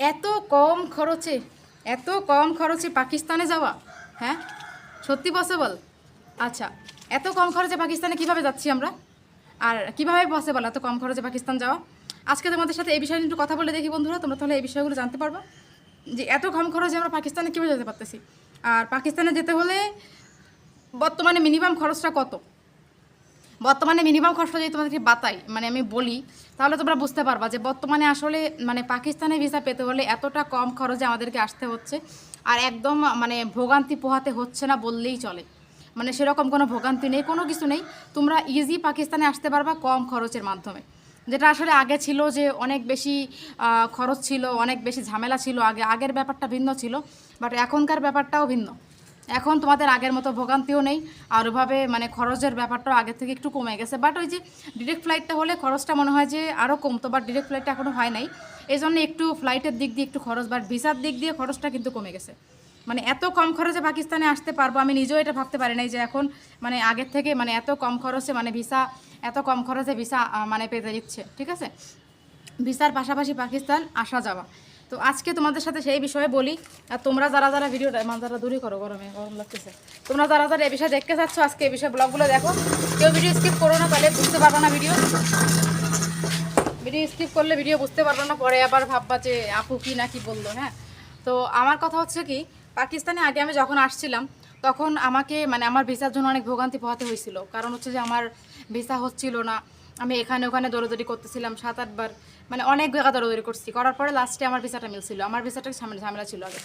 এত কম খরচে, এত কম খরচে পাকিস্তানে যাওয়া হ্যাঁ? সত্যি পসিবল আচ্ছা এত কম খরচে পাকিস্তানে কীভাবে যাচ্ছি আমরা? আর কীভাবে পসিবল এত কম খরচে পাকিস্তান যাওয়া? আজকে তোমাদের সাথে এই বিষয়ে একটু কথা বলে দেখি বন্ধুরা, তোমরা তাহলে এই বিষয়গুলো জানতে পারবা। যে এত কম খরচে আমরা পাকিস্তানে কীভাবে যেতে পারতেছি? আর পাকিস্তানে যেতে হলে বর্তমানে মিনিমাম খরচটা কত? বর্তমানে মিনিমাম খরচটা যদি তোমাদেরকে বাতাই মানে আমি বলি, তাহলে তোমরা বুঝতে পারবা যে বর্তমানে আসলে মানে পাকিস্তানে ভিসা পেতে হলে এতটা কম খরচে আমাদেরকে আসতে হচ্ছে। আর একদম মানে ভোগান্তি পোহাতে হচ্ছে না বললেই চলে। মানে সেরকম কোনো ভোগান্তি নেই, কোনো কিছু নেই। তোমরা ইজি পাকিস্তানে আসতে পারবা কম খরচের মাধ্যমে। যেটা আসলে আগে ছিল যে অনেক বেশি খরচ ছিল, অনেক বেশি ঝামেলা ছিল আগে। আগের ব্যাপারটা ভিন্ন ছিল বাট এখনকার ব্যাপারটাও ভিন্ন। এখন তোমাদের আগের মতো ভোগান্তিও নেই। আর ওভাবে মানে খরচের ব্যাপারটাও আগের থেকে একটু কমে গেছে। বাট ওই যে ডিরেক্ট ফ্লাইটটা হলে খরচটা মনে হয় যে আরও কমতো। বাট ডিরেক্ট ফ্লাইটটা এখনও হয় নাই। এই জন্য একটু ফ্লাইটের দিক দিয়ে একটু খরচ বাট ভিসার দিক দিয়ে খরচটা কিন্তু কমে গেছে। মানে এত কম খরচে পাকিস্তানে আসতে পারব, আমি নিজেও এটা ভাবতে পারি নাই যে এখন মানে আগের থেকে মানে এত কম খরচে মানে ভিসা এত কম খরচে ভিসা মানে পেতে দিচ্ছে। ঠিক আছে? ভিসার পাশাপাশি পাকিস্তান আসা যাওয়া। তো আজকে তোমাদের সাথে সেই বিষয়ে বলি, আর তোমরা যারা যারা ভিডিওটা মানে যারা দূরই করো, গরমে, গরম লাগতেছে। তোমরা যারা যারা এই বিষয়ে দেখতে চাচ্ছ আজকে এই বিষয়ে ব্লগগুলো দেখো। কেউ ভিডিও স্কিপ করো না, তাহলে বুঝতে পারবে না ভিডিও। ভিডিও স্কিপ করলে ভিডিও বুঝতে পারবে না, পরে আবার ভাববা যে আপু কি না কি বলল হ্যাঁ? তো আমার কথা হচ্ছে কি, পাকিস্তানে আগে আমি যখন আসছিলাম, তখন আমাকে মানে আমার ভিসার জন্য অনেক ভোগান্তি পোহাতে হয়েছিল। কারণ হচ্ছে যে আমার ভিসা হচ্ছিল না আমি এখানে ওখানে দৌড়দৌড়ি করতেছিলাম, সাত আটবার মানে অনেক জায়গা দৌড়দৌড়ি করছি। করার পরে লাস্টে আমার ভিসাটা মিলছিল। আমার ভিসাটা ঝামেলা ছিল আগে।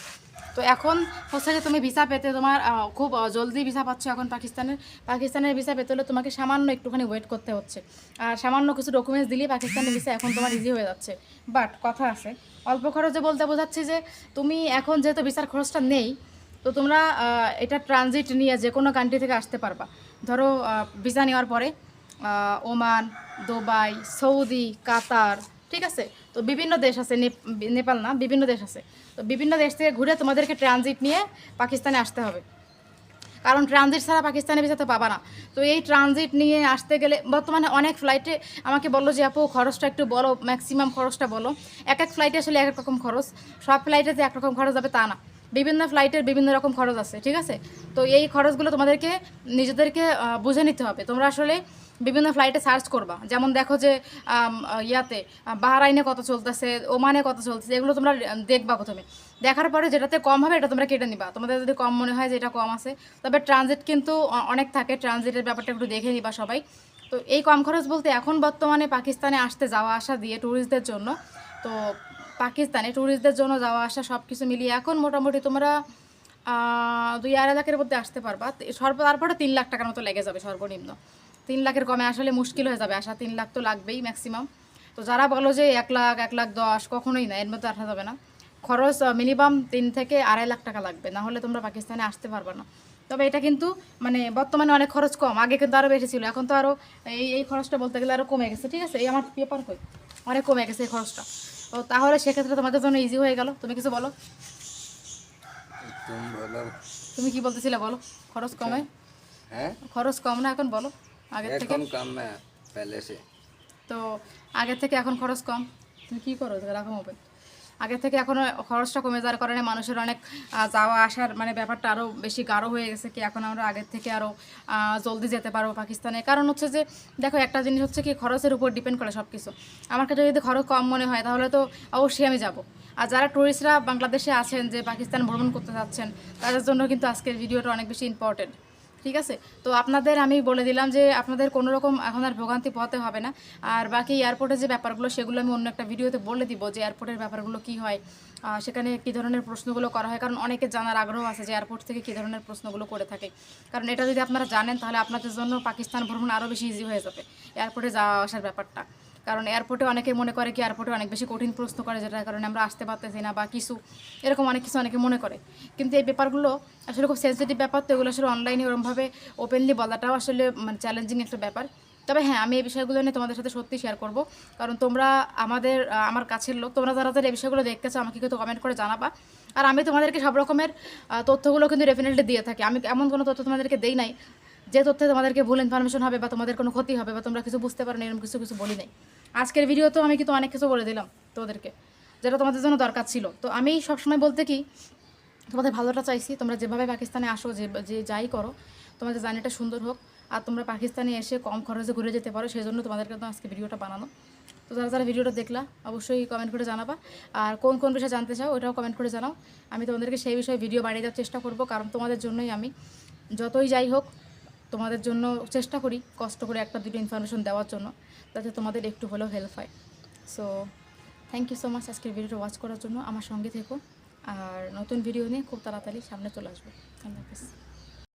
তো এখন হচ্ছে যে তুমি ভিসা পেতে তোমার খুব জলদি ভিসা পাচ্ছ এখন পাকিস্তানের পাকিস্তানের ভিসা পেতে হলে তোমাকে সামান্য একটুখানি ওয়েট করতে হচ্ছে। আর সামান্য কিছু ডকুমেন্টস দিলেই পাকিস্তানের ভিসা এখন তোমার ইজি হয়ে যাচ্ছে। বাট কথা আছে। অল্প খরচে বলতে বোঝাচ্ছি যে তুমি এখন যেহেতু ভিসার খরচটা নেই, তো তোমরা এটা ট্রানজিট নিয়ে যে কোনো কান্ট্রি থেকে আসতে পারবা। ধরো ভিসা নেওয়ার পরে ওমান, দুবাই, সৌদি, কাতার, ঠিক আছে? তো বিভিন্ন দেশ আছে, নেপ- নেপাল না, বিভিন্ন দেশ আছে। তো বিভিন্ন দেশ থেকে ঘুরে তোমাদেরকে ট্রানজিট নিয়ে পাকিস্তানে আসতে হবে। কারণ ট্রানজিট ছাড়া পাকিস্তানে ভিসাতে পাবা না। তো এই ট্রানজিট নিয়ে আসতে গেলে বর্তমানে অনেক ফ্লাইটে আমাকে বলল যে, আপু, খরচটা একটু বলো ম্যাক্সিমাম খরচটা বলো। এক এক ফ্লাইটে আসলে এক এক রকম খরচ। সব ফ্লাইটে যে একরকম খরচ যাবে তা না। বিভিন্ন ফ্লাইটের বিভিন্ন রকম খরচ আছে, ঠিক আছে? তো এই খরচগুলো তোমাদেরকে, নিজেদেরকে বুঝে নিতে হবে। তোমরা আসলে বিভিন্ন ফ্লাইটে সার্চ করবা। যেমন দেখো যে ইয়াতে বাহরাইনে কত চলতেছে, ওমানে কত চলতেছে, এগুলো তোমরা দেখবা প্রথমে। দেখার পরে যেটাতে কম হবে এটা তোমরা কেটে নিবা। তোমাদের যদি কম মনে হয় যে এটা কম আছে, তবে ট্রানজিট কিন্তু অনেক থাকে। ট্রানজিটের ব্যাপারটা একটু দেখে নিবা সবাই। তো এই কম খরচ বলতে এখন বর্তমানে পাকিস্তানে আসতে যাওয়া আসা দিয়ে ট্যুরিস্টদের জন্য। তো পাকিস্তানে ট্যুরিস্টদের জন্য যাওয়া, আসা সব কিছু মিলিয়ে এখন মোটামুটি তোমরা দুই আড়াই লাখের মধ্যে আসতে পারবা। সর্ব, তারপরে তিন লাখ টাকার মতো লেগে যাবে সর্বনিম্ন। তিন লাখের কমে আসলে মুশকিল হয়ে যাবে। আসা তিন লাখ তো লাগবেই ম্যাক্সিমাম তো যারা বলো যে এক লাখ এক লাখ দশ, কখনোই না, এর মধ্যে আসা যাবে না। খরচ মিনিমাম তিন থেকে আড়াই লাখ টাকা লাগবে। না হলে তোমরা পাকিস্তানে আসতে পারবে না। তবে এটা কিন্তু মানে বর্তমানে অনেক খরচ কম। আগে কিন্তু আরও বেশি ছিল। এখন তো আরও এই এই খরচটা বলতে গেলে আরও কমে গেছে। ঠিক আছে? এই আমার পেপার কই? অনেক কমে গেছে এই খরচটা। ও তাহলে সেক্ষেত্রে তোমাদের জন্য ইজি হয়ে গেল। তুমি কিছু বলো? তুমি কি বলতেছিলে বলো? খরচ কমে হ্যাঁ? খরচ কম না এখন বলো? আগে থেকে? কম না তো আগে থেকে এখন খরচ কম? তুমি কি করো? রাখো হবে আগের থেকে এখন খরচটা কমে যাওয়ার কারণে মানুষের অনেক যাওয়া আসার মানে ব্যাপারটা আরও বেশি গাঢ় হয়ে গেছে কি এখন আমরা আগের থেকে আরও জলদি যেতে পারব পাকিস্তানে। কারণ হচ্ছে যে, দেখো একটা জিনিস হচ্ছে কি খরচের উপর ডিপেন্ড করে সব কিছু আমার কাছে যদি খরচ কম মনে হয় তাহলে তো অবশ্যই আমি যাব। আর যারা টুরিস্টরা বাংলাদেশে আছেন যে পাকিস্তান ভ্রমণ করতে চাচ্ছেন তাদের জন্য কিন্তু আজকের ভিডিওটা অনেক বেশি ইম্পর্টেন্ট ঠিক আছে? তো আপনাদের আমি বলে দিলাম যে আপনাদের কোনো রকম এখন আর ভোগান্তি পোহাতে হবে না। আর বাকি এয়ারপোর্টের যে ব্যাপারগুলো, সেগুলো আমি অন্য একটা ভিডিওতে বলে দিব যে এয়ারপোর্টের ব্যাপারগুলো কি হয় সেখানে কী ধরনের প্রশ্নগুলো করা হয়। কারণ অনেকে জানার আগ্রহ আছে যে এয়ারপোর্ট থেকে কী ধরনের প্রশ্নগুলো করে থাকে। কারণ এটা যদি আপনারা জানেন, তাহলে আপনাদের জন্য পাকিস্তান ভ্রমণ আরও বেশি ইজি হয়ে যাবে এয়ারপোর্টে যাওয়া আসার ব্যাপারটা। কারণ এয়ারপোর্টে অনেকে মনে করে কি এয়ারপোর্টে অনেক বেশি কঠিন প্রশ্ন করে যেটার কারণে আমরা আসতে পারতেছি না বা কিছু, এরকম অনেক কিছু অনেকে মনে করে। কিন্তু এই ব্যাপারগুলো আসলে খুব সেন্সিটিভ ব্যাপার, তো এগুলো আসলে অনলাইনে ওরমভাবে ওপেনলি বলাটাও আসলে মানে চ্যালেঞ্জিং একটা ব্যাপার। তবে হ্যাঁ আমি এই বিষয়গুলো নিয়ে তোমাদের সাথে সত্যি শেয়ার করব। কারণ তোমরা আমাদের আমার কাছের লোক, তোমরা যারা যারা এই বিষয়গুলো দেখতে চাও আমাকে কিন্তু কমেন্ট করে জানাবা। আর আমি তোমাদেরকে সব রকমের তথ্যগুলো কিন্তু ডেফিনেটলি দিয়ে থাকি। আমি এমন কোনো তথ্য তোমাদেরকে দেই নাই যে তথ্যে তোমাদেরকে ভুল ইনফরমেশন হবে বা তোমাদের কোনো ক্ষতি হবে বা তোমরা কিছু বুঝতে পারো না, এরকম কিছু কিছু বলি নাই। আজকের ভিডিও তো আমি কিন্তু অনেক কিছু বলে দিলাম তোমাদেরকে, যেটা তোমাদের জন্য দরকার ছিল। তো আমি সবসময় বলতে কি, তোমাদের ভালোটা চাইছি, তোমরা যেভাবে পাকিস্তানে আসো, যে যে যাই করো, তোমাদের জার্নিটা সুন্দর হোক, আর তোমরা পাকিস্তানে এসে কম খরচে ঘুরে যেতে পারো সেই জন্য তোমাদেরকে তো আজকে ভিডিওটা বানানো। তো যারা যারা ভিডিওটা দেখলা, অবশ্যই কমেন্ট করে জানাবা। আর কোন কোন বিষয়ে জানতে চাও ওটাও কমেন্ট করে জানাও। আমি তোমাদেরকে সেই বিষয়ে ভিডিও বানিয়ে দেওয়ার চেষ্টা করব, কারণ তোমাদের জন্যই আমি, যতই যাই হোক তোমাদের জন্য চেষ্টা করি, কষ্ট করে একটা দুটো ইনফরমেশন দেওয়ার জন্য, যাতে তোমাদের একটু হলেও হেল্প হয়। So thank you so much আজকের ভিডিওটা ওয়াচ করার জন্য। আমার সঙ্গে থেকো। আর নতুন ভিডিও নিয়ে খুব তাড়াতাড়ি সামনে চলে আসব। আল্লাহ হাফিজ।